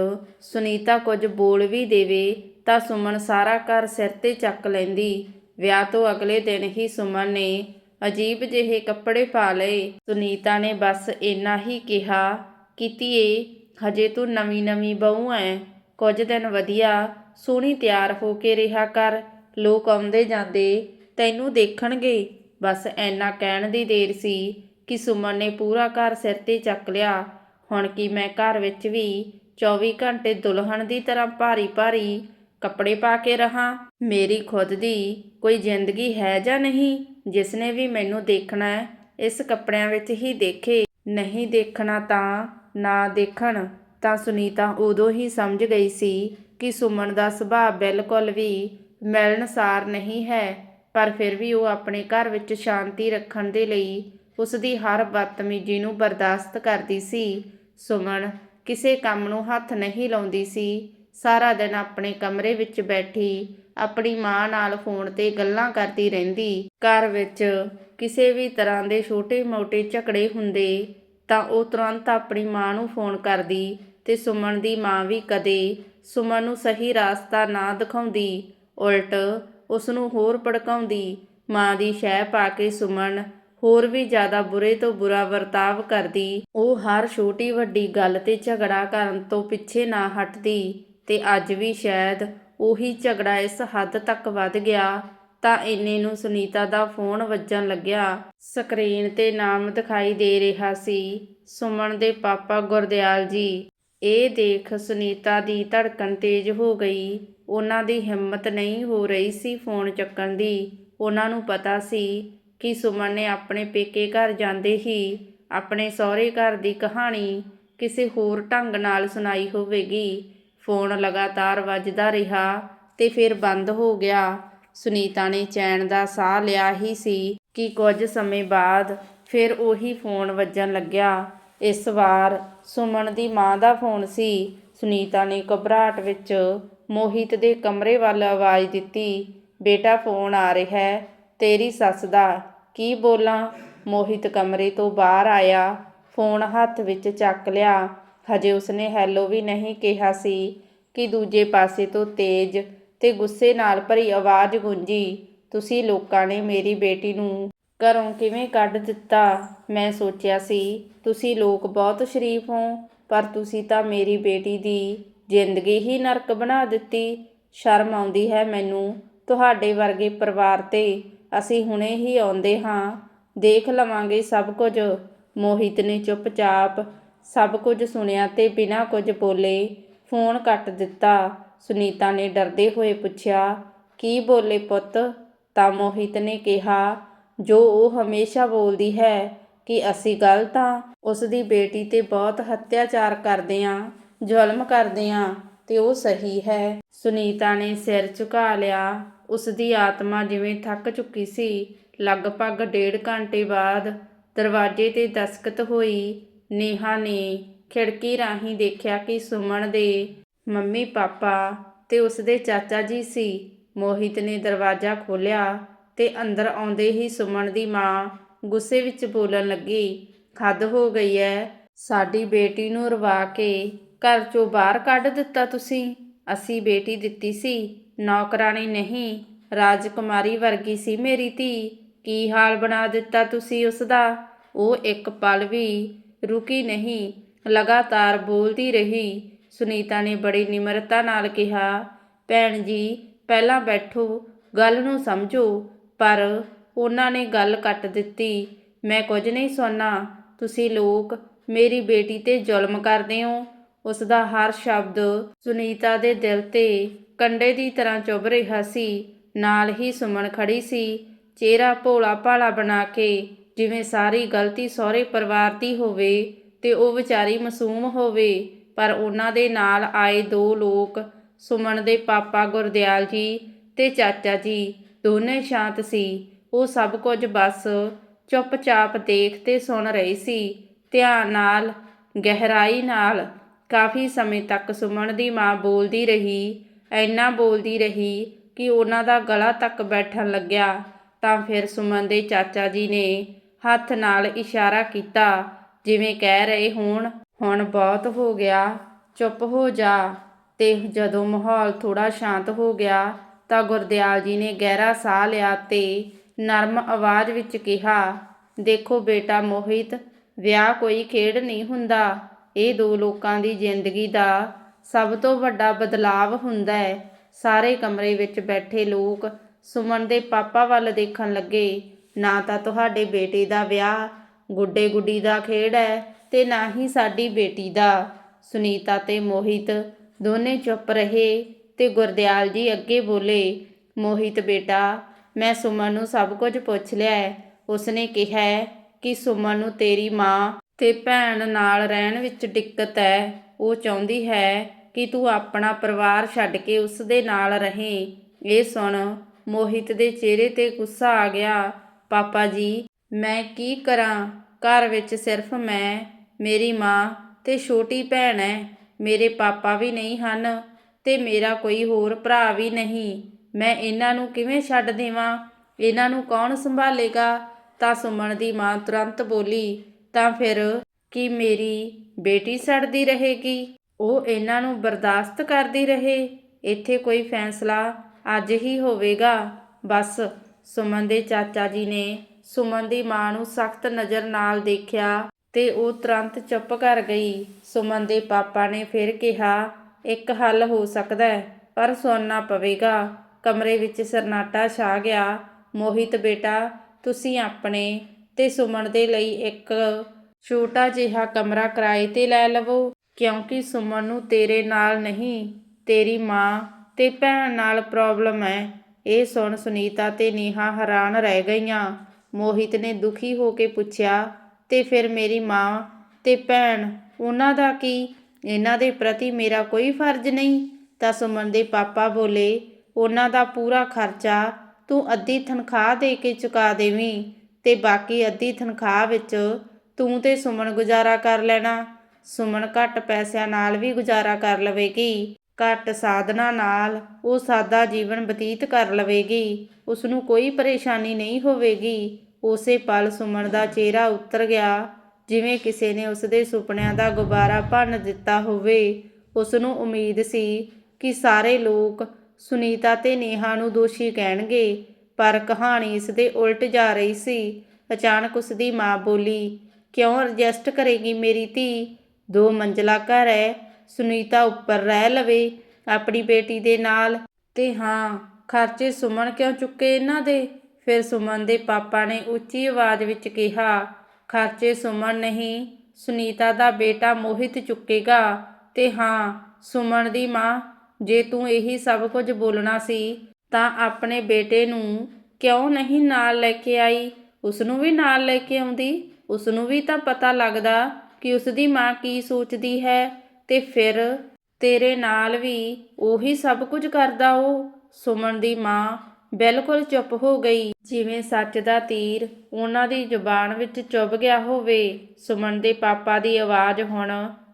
ਸੁਨੀਤਾ ਕੁਝ ਬੋਲ ਵੀ ਦੇਵੇ, ਤਾਂ ਸੁਮਨ ਸਾਰਾ ਘਰ ਸਿਰ ਤੇ ਚੱਕ ਲੈਂਦੀ। ਵਿਆਹ ਤੋਂ ਅਗਲੇ ਦਿਨ ਹੀ ਸੁਮਨ ਨੇ ਅਜੀਬ ਜਿਹੇ ਕੱਪੜੇ ਪਾ ਲਏ। ਸੁਨੀਤਾ ਨੇ ਬਸ ਇੰਨਾ ਹੀ ਕਿਹਾ ਕਿ, ਧੀਏ, ਹਜੇ ਤੂੰ ਨਵੀਂ ਨਵੀਂ ਬਹੂ ਐ। ਕੁਝ ਦਿਨ ਵਧੀਆ, ਸੋਹਣੀ ਤਿਆਰ ਹੋ ਕੇ ਰਿਹਾ ਕਰ। ਲੋਕ ਆਉਂਦੇ ਜਾਂਦੇ ਤੈਨੂੰ ਦੇਖਣਗੇ। ਬਸ ਐਨਾ ਕਹਿਣ ਦੀ ਦੇਰ ਸੀ ਕਿ ਸੁਮਨ ਨੇ ਪੂਰਾ ਘਰ ਸਿਰ ਤੇ ਚੱਕ ਲਿਆ। ਹੁਣ ਕੀ ਮੈਂ ਘਰ ਵਿੱਚ ਵੀ 24 ਘੰਟੇ ਦੁਲਹਨ ਦੀ ਤਰ੍ਹਾਂ ਭਾਰੀ ਭਾਰੀ ਕੱਪੜੇ ਪਾ ਕੇ ਰਹਾ? ਮੇਰੀ ਖੁਦ ਦੀ ਕੋਈ ਜ਼ਿੰਦਗੀ ਹੈ ਜਾਂ ਨਹੀਂ? ਜਿਸ ਨੇ ਵੀ ਮੈਨੂੰ ਦੇਖਣਾ ਇਸ ਕੱਪੜਿਆਂ ਵਿੱਚ ਹੀ ਦੇਖੇ। ਨਹੀਂ ਦੇਖਣਾ ਤਾਂ ਨਾ ਦੇਖਣ। ਤਾਂ ਸੁਨੀਤਾ ਉਦੋਂ ਹੀ ਸਮਝ ਗਈ ਸੀ ਕਿ ਸੁਮਨ ਦਾ ਸੁਭਾਅ ਬਿਲਕੁਲ ਵੀ ਮਿਲਣਸਾਰ ਨਹੀਂ ਹੈ। ਪਰ ਫਿਰ ਵੀ ਉਹ ਆਪਣੇ ਘਰ ਵਿੱਚ ਸ਼ਾਂਤੀ ਰੱਖਣ ਦੇ ਲਈ ਉਸ ਦੀ ਹਰ ਬਦਤਮੀਜ਼ੀ ਨੂੰ ਬਰਦਾਸ਼ਤ ਕਰਦੀ ਸੀ। ਸੁਮਨ ਕਿਸੇ ਕੰਮ ਨੂੰ ਹੱਥ ਨਹੀਂ ਲਾਉਂਦੀ ਸੀ। ਸਾਰਾ ਦਿਨ ਆਪਣੇ ਕਮਰੇ ਵਿੱਚ ਬੈਠੀ ਆਪਣੀ ਮਾਂ ਨਾਲ ਫੋਨ ਤੇ ਗੱਲਾਂ ਕਰਦੀ ਰਹਿੰਦੀ। ਘਰ ਵਿੱਚ ਕਿਸੇ ਵੀ ਤਰ੍ਹਾਂ ਦੇ ਛੋਟੇ-ਮੋਟੇ ਝਗੜੇ ਹੁੰਦੇ ਤਾਂ ਉਹ ਤੁਰੰਤ ਆਪਣੀ ਮਾਂ ਨੂੰ ਫੋਨ ਕਰਦੀ ਤੇ ਸੁਮਨ ਦੀ ਮਾਂ ਵੀ ਕਦੇ ਸੁਮਨ ਨੂੰ ਸਹੀ ਰਾਸਤਾ ਨਾ ਦਿਖਾਉਂਦੀ। ਉਲਟ ਉਸ ਨੂੰ ਹੋਰ ਭੜਕਾਉਂਦੀ, ਮਾਂ ਦੀ ਸ਼ਹਿ ਪਾ ਕੇ ਸੁਮਨ ਹੋਰ ਵੀ ਜ਼ਿਆਦਾ ਬੁਰੇ ਤੋਂ ਬੁਰਾ ਵਰਤਾਵ ਕਰਦੀ। ਉਹ ਹਰ ਛੋਟੀ ਵੱਡੀ ਗੱਲ ਤੇ ਝਗੜਾ ਕਰਨ ਤੋਂ ਪਿੱਛੇ ਨਾ ਹਟਦੀ ਤੇ ਅੱਜ ਵੀ ਸ਼ਾਇਦ ਉਹੀ ਝਗੜਾ ਇਸ ਹੱਦ ਤੱਕ ਵੱਧ ਗਿਆ ਤਾਂ ਇੰਨੇ ਨੂੰ ਸੁਨੀਤਾ ਦਾ ਫੋਨ ਵੱਜਣ ਲੱਗਿਆ। ਸਕਰੀਨ ਤੇ ਨਾਮ ਦਿਖਾਈ ਦੇ ਰਿਹਾ ਸੀ ਸੁਮਨ ਦੇ ਪਾਪਾ ਗੁਰਦਿਆਲ ਜੀ। ਇਹ ਦੇਖ ਸੁਨੀਤਾ ਦੀ ਧੜਕਣ ਤੇਜ਼ ਹੋ ਗਈ। ਉਹਨਾਂ ਦੀ ਹਿੰਮਤ ਨਹੀਂ ਹੋ ਰਹੀ ਸੀ ਫੋਨ ਚੱਕਣ ਦੀ। ਉਹਨਾਂ ਨੂੰ ਪਤਾ ਸੀ ਕਿ ਸੁਮਨ ਨੇ ਆਪਣੇ ਪੇਕੇ ਘਰ ਜਾਂਦੇ ਹੀ ਆਪਣੇ ਸਹੁਰੇ ਘਰ ਦੀ ਕਹਾਣੀ ਕਿਸੇ ਹੋਰ ਢੰਗ ਨਾਲ ਸੁਣਾਈ ਹੋਵੇਗੀ। ਫੋਨ ਲਗਾਤਾਰ ਵੱਜਦਾ ਰਿਹਾ ਤੇ ਫਿਰ ਬੰਦ ਹੋ ਗਿਆ। ਸੁਨੀਤਾ ਨੇ ਚੈਨ ਦਾ ਸਾਹ ਲਿਆ ਹੀ ਸੀ ਕਿ ਕੁਝ ਸਮੇਂ ਬਾਅਦ ਫਿਰ ਉਹੀ ਫੋਨ ਵੱਜਣ ਲੱਗਿਆ। ਇਸ ਵਾਰ ਸੁਮਨ ਦੀ ਮਾਂ ਦਾ ਫੋਨ ਸੀ। ਸੁਨੀਤਾ ਨੇ ਘਬਰਾਹਟ ਵਿੱਚ ਮੋਹਿਤ ਦੇ ਕਮਰੇ ਵੱਲ ਆਵਾਜ਼ ਦਿੱਤੀ, ਬੇਟਾ, ਫੋਨ ਆ ਰਿਹਾ ਹੈ। ਤੇਰੀ ਸੱਸ ਦਾ ਕੀ ਬੋਲਾਂ? ਮੋਹਿਤ ਕਮਰੇ ਤੋਂ ਬਾਹਰ ਆਇਆ, ਫੋਨ ਹੱਥ ਵਿੱਚ ਚੱਕ ਲਿਆ। ਹਜੇ ਉਸਨੇ ਹੈਲੋ ਵੀ ਨਹੀਂ ਕਿਹਾ ਸੀ ਕਿ ਦੂਜੇ ਪਾਸੇ ਤੋਂ ਤੇਜ਼ ਤੇ ਗੁੱਸੇ ਨਾਲ ਭਰੀ ਆਵਾਜ਼ ਗੂੰਜੀ, ਤੁਸੀਂ ਲੋਕਾਂ ਨੇ ਮੇਰੀ ਬੇਟੀ ਨੂੰ ਘਰੋਂ ਕਿਵੇਂ ਕੱਢ ਦਿੱਤਾ? ਮੈਂ ਸੋਚਿਆ ਸੀ, ਤੁਸੀਂ ਲੋਕ ਬਹੁਤ ਸ਼ਰੀਫ ਹੋ, ਪਰ ਤੁਸੀਂ ਤਾਂ ਮੇਰੀ ਬੇਟੀ ਦੀ ਜ਼ਿੰਦਗੀ ਹੀ ਨਰਕ ਬਣਾ ਦਿੱਤੀ। ਸ਼ਰਮ ਆਉਂਦੀ ਹੈ ਮੈਨੂੰ। ਤੁਹਾਡੇ ਵਰਗੇ ਪਰਿਵਾਰ ਤੇ ਅਸੀਂ ਹੁਣੇ ਹੀ ਆਉਂਦੇ ਹਾਂ। ਦੇਖ ਲਵਾਂਗੇ ਸਭ ਕੁਝ। ਮੋਹਿਤ ਨੇ ਚੁੱਪਚਾਪ ਸਭ ਕੁਝ ਸੁਣਿਆ ਤੇ ਬਿਨਾਂ ਕੁਝ ਬੋਲੇ ਫੋਨ ਕੱਟ ਦਿੱਤਾ। ਸੁਨੀਤਾ ਨੇ ਡਰਦੇ ਹੋਏ ਪੁੱਛਿਆ, ਕੀ ਬੋਲੇ ਪੁੱਤ? ਤਾਂ ਮੋਹਿਤ ਨੇ ਕਿਹਾ ਜੋ ਉਹ ਹਮੇਸ਼ਾ ਬੋਲਦੀ ਹੈ ਕਿ ਅਸੀਂ ਗਲਤ ਹਾਂ ਉਸ ਦੀ ਬੇਟੀ ਤੇ ਬਹੁਤ ਹੱਤਿਆਚਾਰ ਕਰਦੇ ਹਾਂ, ਜ਼ੁਲਮ ਕਰਦੇ ਹਾਂ ਤੇ ਉਹ ਸਹੀ ਹੈ। ਸੁਨੀਤਾ ਨੇ ਸਿਰ ਝੁਕਾ ਲਿਆ। ਉਸ ਦੀ ਆਤਮਾ ਜਿਵੇਂ ਥੱਕ ਚੁੱਕੀ ਸੀ, ਲਗਭਗ ਡੇਢ ਘੰਟੇ ਬਾਅਦ ਦਰਵਾਜ਼ੇ ਤੇ ਦਸਕਤ ਹੋਈ। ਨੇਹਾ ਨੇ ਖਿੜਕੀ ਰਾਹੀਂ ਦੇਖਿਆ ਕਿ ਸੁਮਨ ਦੇ ਮੰਮੀ ਪਾਪਾ ਤੇ ਉਸ ਦੇ ਚਾਚਾ ਜੀ ਸੀ। ਮੋਹਿਤ ਨੇ ਦਰਵਾਜ਼ਾ ਖੋਲ੍ਹਿਆ। ਤੇ ਅੰਦਰ ਆਉਂਦੇ ਹੀ ਸੁਮਨ ਦੀ ਮਾਂ ਗੁੱਸੇ ਵਿੱਚ ਬੋਲਣ ਲੱਗੀ ਖੱਦ ਹੋ ਗਈ ਐ। ਸਾਡੀ ਬੇਟੀ ਨੂੰ ਰਵਾ ਕੇ ਘਰ ਚੋਂ ਬਾਹਰ ਕੱਢ ਦਿੱਤਾ ਤੁਸੀਂ। ਅਸੀਂ ਬੇਟੀ ਦਿੱਤੀ ਸੀ ਨੌਕਰਾਨੀ ਨਹੀਂ। ਰਾਜਕੁਮਾਰੀ ਵਰਗੀ ਸੀ ਮੇਰੀ ਧੀ। ਕੀ ਹਾਲ ਬਣਾ ਦਿੱਤਾ ਤੁਸੀਂ ਉਸ ਦਾ ਉਹ ਇੱਕ ਪਲ ਵੀ ਰੁਕੀ ਨਹੀਂ, ਲਗਾਤਾਰ ਬੋਲਦੀ ਰਹੀ। ਸੁਨੀਤਾ ਨੇ ਬੜੀ ਨਿਮਰਤਾ ਨਾਲ ਕਿਹਾ, ਭੈਣ ਜੀ, ਪਹਿਲਾਂ ਬੈਠੋ, ਗੱਲ ਨੂੰ ਸਮਝੋ। ਪਰ ਉਹਨਾਂ ਨੇ ਗੱਲ ਕੱਟ ਦਿੱਤੀ। ਮੈਂ ਕੁਝ ਨਹੀਂ ਸੁਣਨਾ। ਤੁਸੀਂ ਲੋਕ ਮੇਰੀ ਬੇਟੀ ਤੇ ਜ਼ੁਲਮ ਕਰਦੇ ਹੋ। ਉਸ ਦਾ ਹਰ ਸ਼ਬਦ ਸੁਨੀਤਾ ਦੇ ਦਿਲ ਤੇ ਕੰਡੇ ਦੀ ਤਰ੍ਹਾਂ ਚੁੱਭ ਰਿਹਾ ਸੀ। ਨਾਲ ਹੀ ਸੁਮਨ ਖੜੀ ਸੀ। ਚਿਹਰਾ ਭੋਲਾ ਭਾਲਾ ਬਣਾ ਕੇ ਜਿਵੇਂ ਸਾਰੀ ਗਲਤੀ ਸਹੁਰੇ ਪਰਿਵਾਰ ਦੀ ਹੋਵੇ ਤੇ ਉਹ ਵਿਚਾਰੀ ਮਾਸੂਮ ਹੋਵੇ। ਪਰ ਉਹਨਾਂ ਦੇ ਨਾਲ ਆਏ ਦੋ ਲੋਕ, ਸੁਮਨ ਦੇ ਪਾਪਾ ਗੁਰਦਿਆਲ ਜੀ ਤੇ ਚਾਚਾ ਜੀ ਦੋਨੇ ਸ਼ਾਂਤ ਸੀ। ਉਹ ਸਭ ਕੁਝ ਬਸ ਚੁੱਪਚਾਪ ਦੇਖ ਤੇ ਸੁਣ ਰਹੇ ਸੀ। ਧਿਆਨ ਨਾਲ, ਗਹਿਰਾਈ ਨਾਲ ਕਾਫੀ ਸਮੇਂ ਤੱਕ ਸੁਮਨ ਦੀ ਮਾਂ ਬੋਲਦੀ ਰਹੀ। ਐਨਾ ਬੋਲਦੀ ਰਹੀ ਕਿ ਉਹਨਾਂ ਦਾ ਗਲਾ ਤੱਕ ਬੈਠਣ ਲੱਗਿਆ। ਤਾਂ ਫਿਰ ਸੁਮਨ ਦੇ ਚਾਚਾ ਜੀ ਨੇ ਹੱਥ ਨਾਲ ਇਸ਼ਾਰਾ ਕੀਤਾ, ਜਿਵੇਂ ਕਹਿ ਰਹੇ ਹੋਣ, ਹੁਣ ਬਹੁਤ ਹੋ ਗਿਆ, ਚੁੱਪ ਹੋ ਜਾ। ਤੇ ਜਦੋਂ ਮਾਹੌਲ ਥੋੜਾ ਸ਼ਾਂਤ ਹੋ ਗਿਆ ਤਾਂ ਗੁਰਦਿਆਲ ਜੀ ਨੇ ਗਹਿਰਾ ਸਾਹ ਲਿਆ ਤੇ ਨਰਮ ਆਵਾਜ਼ ਵਿੱਚ ਕਿਹਾ, ਦੇਖੋ ਬੇਟਾ ਮੋਹਿਤ, ਵਿਆਹ ਕੋਈ ਖੇਡ ਨਹੀਂ ਹੁੰਦਾ। ਇਹ ਦੋ ਲੋਕਾਂ ਦੀ ਜ਼ਿੰਦਗੀ ਦਾ ਸਭ ਤੋਂ ਵੱਡਾ ਬਦਲਾਵ ਹੁੰਦਾ ਹੈ। ਸਾਰੇ ਕਮਰੇ ਵਿੱਚ ਬੈਠੇ ਲੋਕ ਸੁਮਨ ਦੇ ਪਾਪਾ ਵੱਲ ਦੇਖਣ ਲੱਗੇ। ਨਾ ਤਾਂ ਤੁਹਾਡੇ ਬੇਟੇ ਦਾ ਵਿਆਹ ਗੁੱਡੇ ਗੁੱਡੀ ਦਾ ਖੇਡ ਹੈ ਤੇ ਨਾ ਹੀ ਸਾਡੀ ਬੇਟੀ ਦਾ। ਸੁਨੀਤਾ ਤੇ ਮੋਹਿਤ ਦੋਨੇ ਚੁੱਪ ਰਹੇ। ਤੇ ਗੁਰਦਿਆਲ ਜੀ ਅੱਗੇ ਬੋਲੇ, ਮੋਹਿਤ ਬੇਟਾ, ਮੈਂ ਸੁਮਨ ਨੂੰ ਸਭ ਕੁਝ ਪੁੱਛ ਲਿਆ ਹੈ ਉਸਨੇ ਕਿਹਾ ਕਿ ਸੁਮਨ ਨੂੰ ਤੇਰੀ ਮਾਂ ਤੇ ਭੈਣ ਨਾਲ ਰਹਿਣ ਵਿੱਚ ਦਿੱਕਤ ਹੈ ਉਹ ਚਾਹੁੰਦੀ ਹੈ ਕਿ ਤੂੰ ਆਪਣਾ ਪਰਿਵਾਰ ਛੱਡ ਕੇ ਉਸ ਦੇ ਨਾਲ ਰਹੇ। ਇਹ ਸੁਣ ਮੋਹਿਤ ਦੇ ਚਿਹਰੇ ਤੇ ਗੁੱਸਾ ਆ ਗਿਆ। ਪਾਪਾ ਜੀ, ਮੈਂ ਕੀ ਕਰਾਂ? ਘਰ ਵਿੱਚ ਸਿਰਫ ਮੈਂ, ਮੇਰੀ ਮਾਂ ਤੇ ਛੋਟੀ ਭੈਣ ਹੈ ਮੇਰੇ ਪਾਪਾ ਵੀ ਨਹੀਂ ਹਨ। ਤੇ ਮੇਰਾ ਕੋਈ ਹੋਰ ਭਰਾ ਵੀ ਨਹੀਂ। ਮੈਂ ਇਹਨਾਂ ਨੂੰ ਕਿਵੇਂ ਛੱਡ ਦੇਵਾਂ? ਇਹਨਾਂ ਨੂੰ ਕੌਣ ਸੰਭਾਲੇਗਾ? ਤਾਂ ਸੁਮਨ ਦੀ ਮਾਂ ਤੁਰੰਤ ਬੋਲੀ, ਤਾਂ ਫਿਰ ਕੀ ਮੇਰੀ ਬੇਟੀ ਸੜਦੀ ਰਹੇਗੀ? ਉਹ ਇਹਨਾਂ ਨੂੰ ਬਰਦਾਸ਼ਤ ਕਰਦੀ ਰਹੇ? ਇੱਥੇ ਕੋਈ ਫੈਸਲਾ ਅੱਜ ਹੀ ਹੋਵੇਗਾ। ਬਸ ਸੁਮਨ ਦੇ ਚਾਚਾ ਜੀ ਨੇ ਸੁਮਨ ਦੀ ਮਾਂ ਨੂੰ ਸਖਤ ਨਜ਼ਰ ਨਾਲ ਦੇਖਿਆ ਤੇ ਉਹ ਤੁਰੰਤ ਚੁੱਪ ਕਰ ਗਈ। ਸੁਮਨ ਦੇ ਪਾਪਾ ਨੇ ਫਿਰ ਕਿਹਾ ਇੱਕ ਹੱਲ ਹੋ ਸਕਦਾ ਹੈ, ਪਰ ਸੁਣਨਾ ਪਵੇਗਾ। ਕਮਰੇ ਵਿੱਚ ਸਰਨਾਟਾ ਛਾ ਗਿਆ। ਮੋਹਿਤ ਬੇਟਾ, ਤੁਸੀਂ ਆਪਣੇ ਤੇ ਸੁਮਨ ਦੇ ਲਈ ਇੱਕ ਛੋਟਾ ਜਿਹਾ ਕਮਰਾ ਕਿਰਾਏ ਤੇ ਲੈ ਲਵੋ, ਕਿਉਂਕਿ ਸੁਮਨ ਨੂੰ ਤੇਰੇ ਨਾਲ ਨਹੀਂ, ਤੇਰੀ ਮਾਂ ਤੇ ਭੈਣ ਨਾਲ ਪ੍ਰੋਬਲਮ ਹੈ। ਇਹ ਸੁਣ ਸੁਨੀਤਾ ਤੇ ਨੇਹਾ ਹੈਰਾਨ ਰਹਿ ਗਈਆਂ। ਮੋਹਿਤ ਨੇ ਦੁਖੀ ਹੋ ਕੇ ਪੁੱਛਿਆ, ਤੇ ਫਿਰ ਮੇਰੀ ਮਾਂ ਤੇ ਭੈਣ, ਉਹਨਾਂ ਦਾ ਕੀ ਇਹਨਾਂ ਦੇ ਪ੍ਰਤੀ ਮੇਰਾ ਕੋਈ ਫਰਜ਼ ਨਹੀਂ। ਤਾਂ ਸੁਮਨ ਦੇ ਪਾਪਾ ਬੋਲੇ, ਉਹਨਾਂ ਦਾ ਪੂਰਾ ਖਰਚਾ ਤੂੰ ਅੱਧੀ ਤਨਖਾਹ ਦੇ ਕੇ ਚੁਕਾ ਦੇਵੀਂ ਤੇ ਬਾਕੀ ਅੱਧੀ ਤਨਖਾਹ ਵਿੱਚ ਤੂੰ ਤੇ ਸੁਮਨ ਗੁਜ਼ਾਰਾ ਕਰ ਲੈਣਾ। ਸੁਮਨ ਘੱਟ ਪੈਸਿਆਂ ਨਾਲ ਵੀ ਗੁਜ਼ਾਰਾ ਕਰ ਲਵੇਗੀ, ਘੱਟ ਸਾਧਨਾ ਨਾਲ ਉਹ ਸਾਦਾ ਜੀਵਨ ਬਤੀਤ ਕਰ ਲਵੇਗੀ ਉਸ ਨੂੰ ਕੋਈ ਪਰੇਸ਼ਾਨੀ ਨਹੀਂ ਹੋਵੇਗੀ। ਉਸੇ ਪਲ ਸੁਮਨ ਦਾ ਚਿਹਰਾ ਉਤਰ ਗਿਆ। ਜਿਵੇਂ ਕਿਸੇ ਨੇ ਉਸ ਦੇ ਸੁਪਨਿਆਂ ਦਾ ਗੁਬਾਰਾ ਭੰਨ ਦਿੱਤਾ ਹੋਵੇ ਉਸ ਨੂੰ ਉਮੀਦ ਸੀ ਕਿ ਸਾਰੇ ਲੋਕ ਸੁਨੀਤਾ ਤੇ ਨੇਹਾ ਨੂੰ ਦੋਸ਼ੀ ਕਹਿਣਗੇ, ਪਰ ਕਹਾਣੀ ਇਸ ਦੇ ਉਲਟ ਜਾ ਰਹੀ ਸੀ। ਅਚਾਨਕ ਉਸ ਦੀ ਮਾਂ ਬੋਲੀ, ਕਿਉਂ ਐਡਜਸਟ ਕਰੇਗੀ ਮੇਰੀ ਧੀ? ਦੋ ਮੰਜ਼ਲਾ ਘਰ ਹੈ ਸੁਨੀਤਾ ਉੱਪਰ ਰਹਿ ਲਵੇ, ਆਪਣੀ ਬੇਟੀ ਦੇ ਨਾਲ। ਤੇ ਹਾਂ, ਖਰਚੇ ਸੁਮਨ ਕਿਉਂ ਚੁੱਕੇ ਇਹਨਾਂ ਦੇ? ਫਿਰ ਸੁਮਨ ਦੇ ਪਾਪਾ ਨੇ ਉੱਚੀ ਆਵਾਜ਼ ਵਿੱਚ ਕਿਹਾ ਖਰਚੇ ਸੁਮਨ ਨਹੀਂ, ਸੁਨੀਤਾ ਦਾ ਬੇਟਾ ਮੋਹਿਤ ਚੁੱਕੇਗਾ। ਤੇ ਹਾਂ, ਸੁਮਨ ਦੀ ਮਾਂ, ਜੇ ਤੂੰ ਇਹੀ ਸਭ ਕੁਝ ਬੋਲਣਾ ਸੀ, ਤਾਂ ਆਪਣੇ ਬੇਟੇ ਨੂੰ ਕਿਉਂ ਨਹੀਂ ਨਾਲ ਲੈ ਕੇ ਆਈ? ਉਸ ਨੂੰ ਵੀ ਨਾਲ ਲੈ ਕੇ ਆਉਂਦੀ? ਉਸ ਨੂੰ ਵੀ ਤਾਂ ਪਤਾ ਲੱਗਦਾ ਕਿ ਉਸ ਦੀ ਮਾਂ ਕੀ ਸੋਚਦੀ ਹੈ। ਤੇ ਫਿਰ ਤੇਰੇ ਨਾਲ ਵੀ ਉਹੀ ਸਭ ਕੁਝ ਕਰਦਾ ਉਹ, ਸੁਮਨ ਦੀ ਮਾਂ। ਬਿਲਕੁਲ ਚੁੱਪ ਹੋ ਗਈ। ਜਿਵੇਂ ਸੱਚ ਦਾ ਤੀਰ ਉਹਨਾਂ ਦੀ ਜ਼ੁਬਾਨ ਵਿੱਚ ਚੁੱਭ ਗਿਆ ਹੋਵੇ, ਸੁਮਨ ਦੇ ਪਾਪਾ ਦੀ ਆਵਾਜ਼ ਹੁਣ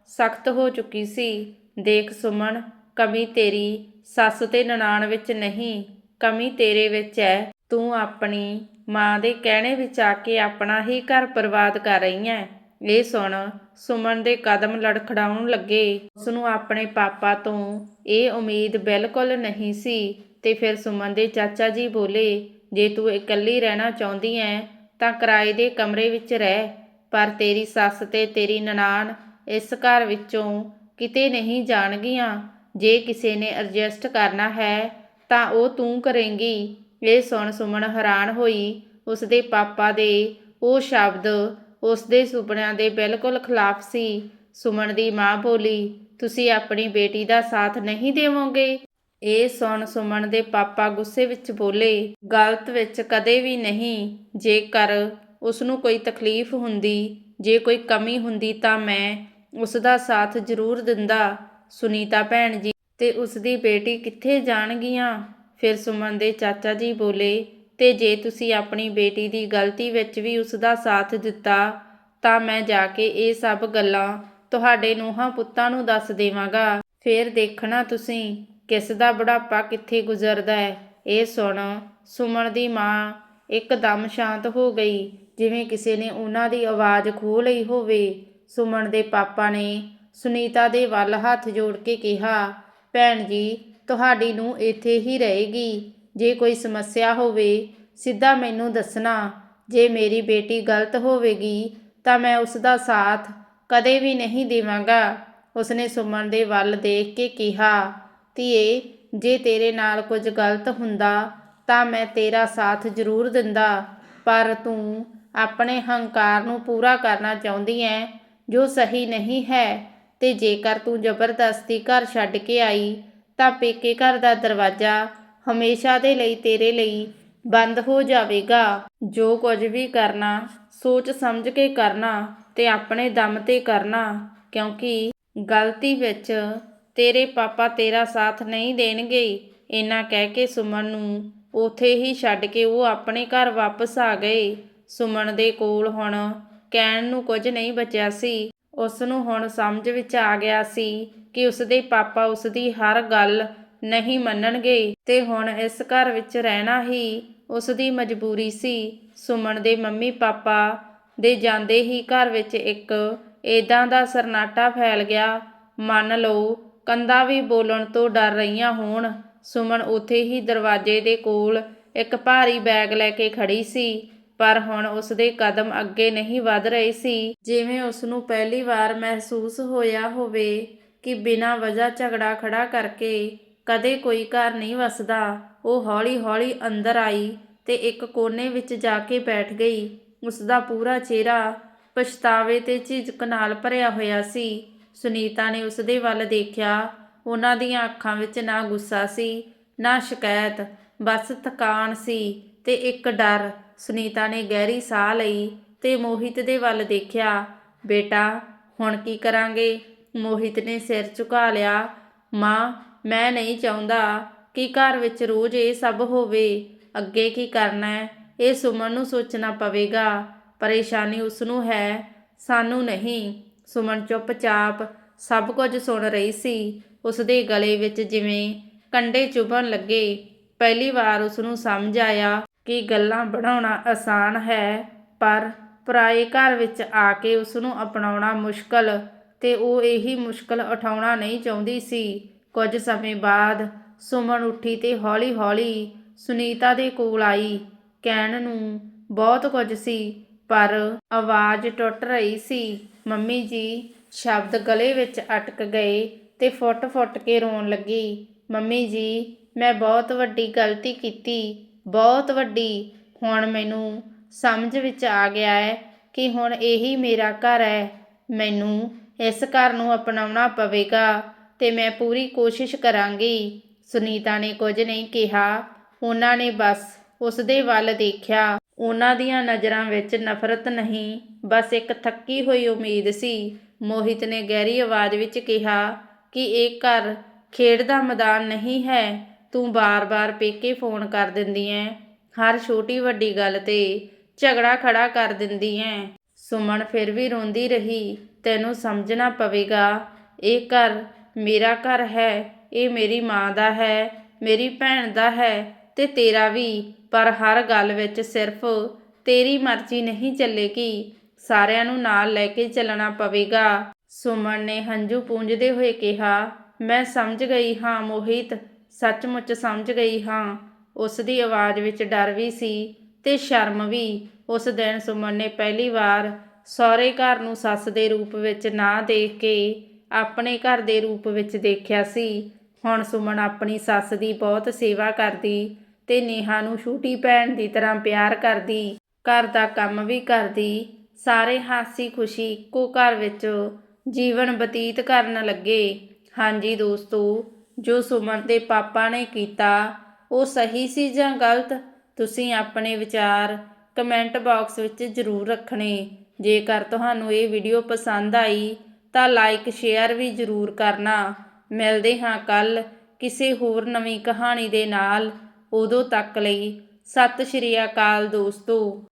ਸਖਤ ਹੋ ਚੁੱਕੀ ਸੀ। ਦੇਖ ਸੁਮਨ, ਕਮੀ ਤੇਰੀ ਸੱਸ ਤੇ ਨਨਾਣ ਵਿੱਚ ਨਹੀਂ, ਕਮੀ ਤੇਰੇ ਵਿੱਚ ਹੈ ਤੂੰ ਆਪਣੀ ਮਾਂ ਦੇ ਕਹਿਣੇ ਵਿੱਚ ਆ ਕੇ ਆਪਣਾ ਹੀ ਘਰ ਬਰਬਾਦ ਕਰ ਰਹੀ ਹੈ ਇਹ ਸੁਣ ਸੁਮਨ ਦੇ ਕਦਮ ਲੜਖੜਾਉਣ ਲੱਗੇ। ਉਸ ਨੂੰ ਆਪਣੇ ਪਾਪਾ ਤੋਂ ਇਹ ਉਮੀਦ ਬਿਲਕੁਲ ਨਹੀਂ ਸੀ ਤੇ ਫਿਰ ਸੁਮਨ ਦੇ ਚਾਚਾ ਜੀ ਬੋਲੇ, ਜੇ ਤੂੰ ਇਕੱਲੀ ਰਹਿਣਾ ਚਾਹੁੰਦੀ ਐ, ਤਾਂ ਕਿਰਾਏ ਦੇ ਕਮਰੇ ਵਿੱਚ ਰਹਿ, ਪਰ ਤੇਰੀ ਸੱਸ ਤੇ ਤੇਰੀ ਨਨਾਣ ਇਸ ਘਰ ਵਿੱਚੋਂ ਕਿਤੇ ਨਹੀਂ ਜਾਣਗੀਆਂ। ਜੇ ਕਿਸੇ ਨੇ ਐਡਜਸਟ ਕਰਨਾ ਹੈ, ਤਾਂ ਉਹ ਤੂੰ ਕਰੇਂਗੀ। ਇਹ ਸੁਣ ਸੁਮਨ ਹੈਰਾਨ ਹੋਈ। ਉਸ ਦੇ ਪਾਪਾ ਦੇ ਉਹ ਸ਼ਬਦ ਉਸ ਦੇ ਸੁਪਨਿਆਂ ਦੇ ਬਿਲਕੁਲ ਖਿਲਾਫ ਸੀ। ਸੁਮਨ ਦੀ ਮਾਂ ਬੋਲੀ, ਤੁਸੀਂ ਆਪਣੀ ਬੇਟੀ ਦਾ ਸਾਥ ਨਹੀਂ ਦੇਵੋਗੇ? ਇਹ ਸੁਣ ਸੁਮਨ ਦੇ ਪਾਪਾ ਗੁੱਸੇ ਵਿੱਚ ਬੋਲੇ, ਗਲਤ ਵਿੱਚ ਕਦੇ ਵੀ ਨਹੀਂ। ਜੇਕਰ ਉਸ ਨੂੰ ਕੋਈ ਤਕਲੀਫ ਹੁੰਦੀ, ਜੇ ਕੋਈ ਕਮੀ ਹੁੰਦੀ ਤਾਂ ਮੈਂ ਉਸ ਦਾ ਸਾਥ ਜ਼ਰੂਰ ਦਿੰਦਾ। ਸੁਨੀਤਾ ਭੈਣ ਜੀ, ਤੇ ਉਸ ਦੀ ਬੇਟੀ ਕਿੱਥੇ ਜਾਣਗੀਆਂ? ਫਿਰ ਸੁਮਨ ਦੇ ਚਾਚਾ ਜੀ ਬੋਲੇ, ਤੇ ਜੇ ਤੁਸੀਂ ਆਪਣੀ ਬੇਟੀ ਦੀ ਗਲਤੀ ਵਿੱਚ ਵੀ ਉਸ ਦਾ ਸਾਥ ਦਿੱਤਾ, ਤਾਂ ਮੈਂ ਜਾ ਕੇ ਇਹ ਸਭ ਗੱਲਾਂ ਤੁਹਾਡੇ ਨੂੰਹਾਂ ਪੁੱਤਾਂ ਨੂੰ ਦੱਸ ਦੇਵਾਂਗਾ। ਫਿਰ ਦੇਖਣਾ ਤੁਸੀਂ। ਕਿਸ ਦਾ ਬੁਢਾਪਾ ਕਿੱਥੇ ਗੁਜ਼ਰਦਾ ਹੈ? ਇਹ ਸੁਣ ਸੁਮਨ ਦੀ ਮਾਂ ਇੱਕਦਮ ਸ਼ਾਂਤ ਹੋ ਗਈ। ਜਿਵੇਂ ਕਿਸੇ ਨੇ ਉਹਨਾਂ ਦੀ ਆਵਾਜ਼ ਖੋਹ ਲਈ ਹੋਵੇ, ਸੁਮਨ ਦੇ ਪਾਪਾ ਨੇ ਸੁਨੀਤਾ ਦੇ ਵੱਲ ਹੱਥ ਜੋੜ ਕੇ ਕਿਹਾ, ਭੈਣ ਜੀ, ਤੁਹਾਡੀ ਨੂੰ ਇੱਥੇ ਹੀ ਰਹੇਗੀ। ਜੇ ਕੋਈ ਸਮੱਸਿਆ ਹੋਵੇ, ਸਿੱਧਾ ਮੈਨੂੰ ਦੱਸਣਾ। ਜੇ ਮੇਰੀ ਬੇਟੀ ਗਲਤ ਹੋਵੇਗੀ, ਤਾਂ ਮੈਂ ਉਸ ਦਾ ਸਾਥ ਕਦੇ ਵੀ ਨਹੀਂ ਦੇਵਾਂਗਾ। ਉਸਨੇ ਸੁਮਨ ਦੇ ਵੱਲ ਦੇਖ ਕੇ ਕਿਹਾ। ਧੀਏ, ਜੇ ਤੇਰੇ ਨਾਲ ਕੁਝ ਗਲਤ ਹੁੰਦਾ, ਤਾਂ ਮੈਂ ਤੇਰਾ ਸਾਥ ਜ਼ਰੂਰ ਦਿੰਦਾ। ਪਰ ਤੂੰ ਆਪਣੇ ਹੰਕਾਰ ਨੂੰ ਪੂਰਾ ਕਰਨਾ ਚਾਹੁੰਦੀ ਐ, ਜੋ ਸਹੀ ਨਹੀਂ ਹੈ। ਤੇ ਜੇਕਰ ਤੂੰ ਜ਼ਬਰਦਸਤੀ ਘਰ ਛੱਡ ਕੇ ਆਈ, ਤਾਂ ਪੇਕੇ ਘਰ ਦਾ ਦਰਵਾਜ਼ਾ ਹਮੇਸ਼ਾ ਦੇ ਲਈ ਤੇਰੇ ਲਈ ਬੰਦ ਹੋ ਜਾਵੇਗਾ। ਜੋ ਕੁਝ ਵੀ ਕਰਨਾ, ਸੋਚ ਸਮਝ ਕੇ ਕਰਨਾ ਤੇ ਆਪਣੇ ਦਮ ਤੇ ਕਰਨਾ, ਕਿਉਂਕਿ ਗਲਤੀ ਵਿੱਚ ਤੇਰੇ ਪਾਪਾ ਤੇਰਾ ਸਾਥ ਨਹੀਂ ਦੇਣਗੇ। ਇੰਨਾ ਕਹਿ ਕੇ ਸੁਮਨ ਨੂੰ ਉਥੇ ਹੀ ਛੱਡ ਕੇ ਉਹ ਆਪਣੇ ਘਰ ਵਾਪਸ ਆ ਗਏ। ਸੁਮਨ ਦੇ ਕੋਲ ਹੁਣ ਕਹਿਣ ਨੂੰ ਕੁਝ ਨਹੀਂ ਬਚਿਆ ਸੀ। ਉਸ ਨੂੰ ਹੁਣ ਸਮਝ ਵਿੱਚ ਆ ਗਿਆ ਸੀ ਕਿ ਉਸ ਦੇ ਪਾਪਾ ਉਸ ਦੀ ਹਰ ਗੱਲ ਨਹੀਂ ਮੰਨਣਗੇ ਤੇ ਹੁਣ ਇਸ ਘਰ ਵਿੱਚ ਰਹਿਣਾ ਹੀ ਉਸ ਦੀ ਮਜਬੂਰੀ ਸੀ। ਸੁਮਨ ਦੇ ਮੰਮੀ ਪਾਪਾ ਦੇ ਜਾਂਦੇ ਹੀ ਘਰ ਵਿੱਚ ਇੱਕ ਏਦਾਂ ਦਾ ਸਰਨਾਟਾ ਫੈਲ ਗਿਆ। ਮੰਨ ਲਓ ਕੰਧਾਂ ਵੀ ਬੋਲਣ ਤੋਂ ਡਰ ਰਹੀਆਂ ਹੋਣ। ਸੁਮਨ ਉੱਥੇ ਹੀ ਦਰਵਾਜ਼ੇ ਦੇ ਕੋਲ ਇੱਕ ਭਾਰੀ ਬੈਗ ਲੈ ਕੇ ਖੜੀ ਸੀ, ਪਰ ਹੁਣ ਉਸ ਦੇ ਕਦਮ ਅੱਗੇ ਨਹੀਂ ਵਧ ਰਹੇ ਸੀ। ਜਿਵੇਂ ਉਸ ਨੂੰ ਪਹਿਲੀ ਵਾਰ ਮਹਿਸੂਸ ਹੋਇਆ ਹੋਵੇ ਕਿ ਬਿਨਾਂ ਵਜ੍ਹਾ ਝਗੜਾ ਖੜਾ ਕਰਕੇ ਕਦੇ ਕੋਈ ਘਰ ਨਹੀਂ ਵਸਦਾ, ਉਹ ਹੌਲੀ-ਹੌਲੀ ਅੰਦਰ ਆਈ ਤੇ ਇੱਕ ਕੋਨੇ ਵਿੱਚ ਜਾ ਕੇ ਬੈਠ ਗਈ। ਉਸ ਦਾ ਪੂਰਾ ਚਿਹਰਾ ਪਛਤਾਵੇ ਤੇ ਝਿਜਕ ਨਾਲ ਭਰਿਆ ਹੋਇਆ ਸੀ। ਸੁਨੀਤਾ ਨੇ ਉਸ ਦੇ ਵੱਲ ਦੇਖਿਆ। ਉਹਨਾਂ ਦੀਆਂ ਅੱਖਾਂ ਵਿੱਚ ਨਾ ਗੁੱਸਾ ਸੀ, ਨਾ ਸ਼ਿਕਾਇਤ, ਬਸ ਥਕਾਨ ਸੀ ਤੇ ਇੱਕ ਡਰ। ਸੁਨੀਤਾ ਨੇ ਗਹਿਰੀ ਸਾਹ ਲਈ ਤੇ ਮੋਹਿਤ ਦੇ ਵੱਲ ਦੇਖਿਆ। ਬੇਟਾ, ਹੁਣ ਕੀ ਕਰਾਂਗੇ? ਮੋਹਿਤ ਨੇ ਸਿਰ ਝੁਕਾ ਲਿਆ। ਮਾਂ, ਮੈਂ ਨਹੀਂ ਚਾਹੁੰਦਾ ਕਿ ਘਰ ਵਿੱਚ ਰੋਜ਼ ਇਹ ਸਭ ਹੋਵੇ। ਅੱਗੇ ਕੀ ਕਰਨਾ ਹੈ? ਇਹ ਸੁਮਨ ਨੂੰ ਸੋਚਣਾ ਪਵੇਗਾ। ਪਰੇਸ਼ਾਨੀ ਉਸ ਨੂੰ ਹੈ, ਸਾਨੂੰ ਨਹੀਂ। ਸੁਮਨ ਚੁੱਪਚਾਪ ਸਭ ਕੁਝ ਸੁਣ ਰਹੀ ਸੀ। ਉਸ ਦੇ ਗਲੇ ਵਿੱਚ ਜਿਵੇਂ ਕੰਡੇ ਚੁਭਣ ਲੱਗੇ। ਪਹਿਲੀ ਵਾਰ ਉਸ ਨੂੰ ਸਮਝ ਆਇਆ ਕਿ ਗੱਲਾਂ ਬਣਾਉਣਾ ਆਸਾਨ ਹੈ, ਪਰ ਪਰਾਏ ਘਰ ਵਿੱਚ ਆ ਕੇ ਉਸ ਨੂੰ ਅਪਣਾਉਣਾ ਮੁਸ਼ਕਲ ਤੇ ਉਹ ਇਹੀ ਮੁਸ਼ਕਲ ਉਠਾਉਣਾ ਨਹੀਂ ਚਾਹੁੰਦੀ ਸੀ। ਕੁਝ ਸਮੇਂ ਬਾਅਦ ਸੁਮਨ ਉੱਠੀ ਤੇ ਹੌਲੀ-ਹੌਲੀ ਸੁਨੀਤਾ ਦੇ ਕੋਲ ਆਈ। ਕਹਿਣ ਨੂੰ ਬਹੁਤ ਕੁਝ ਸੀ, ਪਰ ਆਵਾਜ਼ ਟੁੱਟ ਰਹੀ ਸੀ। ਮੰਮੀ ਜੀ ਸ਼ਬਦ ਗਲੇ ਵਿੱਚ ਅਟਕ ਗਏ ਤੇ ਫੁੱਟ-ਫੁੱਟ ਕੇ ਰੋਣ ਲੱਗੀ। ਮੰਮੀ ਜੀ, ਮੈਂ ਬਹੁਤ ਵੱਡੀ ਗਲਤੀ ਕੀਤੀ, ਬਹੁਤ ਵੱਡੀ। ਹੁਣ ਮੈਨੂੰ ਸਮਝ ਵਿੱਚ ਆ ਗਿਆ ਹੈ ਕਿ ਹੁਣ ਇਹੀ ਮੇਰਾ ਘਰ ਹੈ। ਮੈਨੂੰ ਇਸ ਘਰ ਨੂੰ ਅਪਣਾਉਣਾ ਪਵੇਗਾ ਤੇ ਮੈਂ ਪੂਰੀ ਕੋਸ਼ਿਸ਼ ਕਰਾਂਗੀ। ਸੁਨੀਤਾ ਨੇ ਕੁਝ ਨਹੀਂ ਕਿਹਾ। ਉਹਨਾਂ ਨੇ ਬਸ ਉਸ ਦੇ ਵੱਲ ਦੇਖਿਆ। ਉਹਨਾਂ ਦੀਆਂ ਨਜ਼ਰਾਂ ਵਿੱਚ ਨਫ਼ਰਤ ਨਹੀਂ, ਬਸ ਇੱਕ ਥੱਕੀ ਹੋਈ ਉਮੀਦ ਸੀ। ਮੋਹਿਤ ਨੇ ਗਹਿਰੀ ਆਵਾਜ਼ ਵਿੱਚ ਕਿਹਾ ਕਿ ਇਹ ਘਰ ਖੇਡ ਦਾ ਮੈਦਾਨ ਨਹੀਂ ਹੈ, ਤੂੰ ਬਾਰ-ਬਾਰ ਪੇਕੇ ਫੋਨ ਕਰ ਦਿੰਦੀ ਐ। ਹਰ ਛੋਟੀ ਵੱਡੀ ਗੱਲ ਤੇ ਝਗੜਾ ਖੜਾ ਕਰ ਦਿੰਦੀ ਐ। ਸੁਮਨ ਫਿਰ ਵੀ ਰੋਂਦੀ ਰਹੀ, ਤੈਨੂੰ ਸਮਝਣਾ ਪਵੇਗਾ, ਇਹ ਘਰ ਮੇਰਾ ਘਰ ਹੈ, ਇਹ ਮੇਰੀ ਮਾਂ ਦਾ ਹੈ, ਮੇਰੀ ਭੈਣ ਦਾ ਹੈ ਤੇ ਤੇਰਾ ਵੀ ਪਰ ਹਰ ਗੱਲ ਵਿੱਚ ਸਿਰਫ ਤੇਰੀ ਮਰਜ਼ੀ ਨਹੀਂ ਚੱਲੇਗੀ। ਸਾਰਿਆਂ ਨੂੰ ਨਾਲ ਲੈ ਕੇ ਚੱਲਣਾ ਪਵੇਗਾ। ਸੁਮਨ ਨੇ ਹੰਝੂ ਪੂੰਝਦੇ ਹੋਏ ਕਿਹਾ, ਮੈਂ ਸਮਝ ਗਈ ਹਾਂ ਮੋਹਿਤ, ਸੱਚਮੁੱਚ ਸਮਝ ਗਈ ਹਾਂ। ਉਸ ਦੀ ਆਵਾਜ਼ ਵਿੱਚ ਡਰ ਵੀ ਸੀ ਤੇ ਸ਼ਰਮ ਵੀ। ਉਸ ਦਿਨ ਸੁਮਨ ਨੇ ਪਹਿਲੀ ਵਾਰ ਸਹੁਰੇ ਘਰ ਨੂੰ ਸੱਸ ਦੇ ਰੂਪ ਵਿੱਚ ਨਾ ਦੇਖ ਕੇ ਆਪਣੇ ਘਰ ਦੇ ਰੂਪ ਵਿੱਚ ਦੇਖਿਆ ਸੀ। ਹੁਣ ਸੁਮਨ ਆਪਣੀ ਸੱਸ ਦੀ ਬਹੁਤ ਸੇਵਾ ਕਰਦੀ ਤੇ ਨੇਹਾ ਨੂੰ ਛੋਟੀ ਭੈਣ ਦੀ ਤਰ੍ਹਾਂ ਪਿਆਰ ਕਰਦੀ। ਘਰ ਦਾ ਕੰਮ ਵੀ ਕਰਦੀ। ਸਾਰੇ ਹਾਸੀ ਖੁਸ਼ੀ ਇੱਕੋ ਘਰ ਵਿੱਚ ਜੀਵਨ ਬਤੀਤ ਕਰਨ ਲੱਗੇ। ਹਾਂਜੀ ਦੋਸਤੋ, ਜੋ ਸੁਮਨ ਦੇ ਪਾਪਾ ਨੇ ਕੀਤਾ, ਉਹ ਸਹੀ ਸੀ ਜਾਂ ਗਲਤ? ਤੁਸੀਂ ਆਪਣੇ ਵਿਚਾਰ ਕਮੈਂਟ ਬਾਕਸ ਵਿੱਚ ਜ਼ਰੂਰ ਰੱਖਣੇ। ਜੇਕਰ ਤੁਹਾਨੂੰ ਇਹ ਵੀਡੀਓ ਪਸੰਦ ਆਈ, ਤਾਂ ਲਾਈਕ, ਸ਼ੇਅਰ ਵੀ ਜ਼ਰੂਰ ਕਰਨਾ। ਮਿਲਦੇ ਹਾਂ ਕੱਲ ਕਿਸੇ ਹੋਰ ਨਵੀਂ ਕਹਾਣੀ ਦੇ ਨਾਲ। ਉਦੋਂ ਤੱਕ ਲਈ ਸਤਿ ਸ਼੍ਰੀ ਅਕਾਲ ਦੋਸਤੋ।